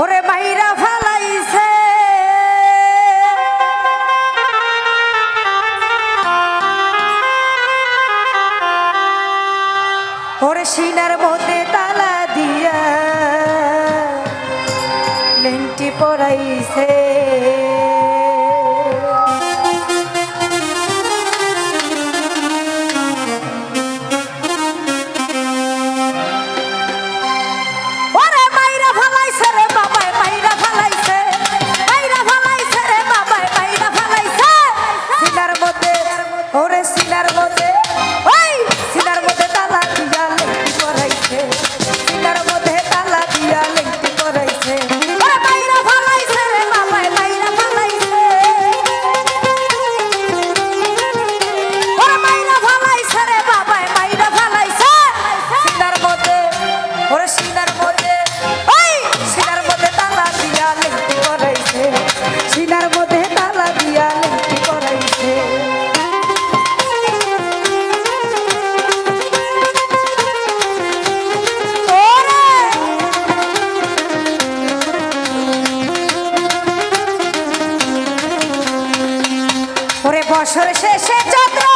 ওরে বাইরা ফালাইছে। ওরে সিনার মধ্যে তালা দিয়া লেন্টি পড়াইছে বছর শেষে যাত্রা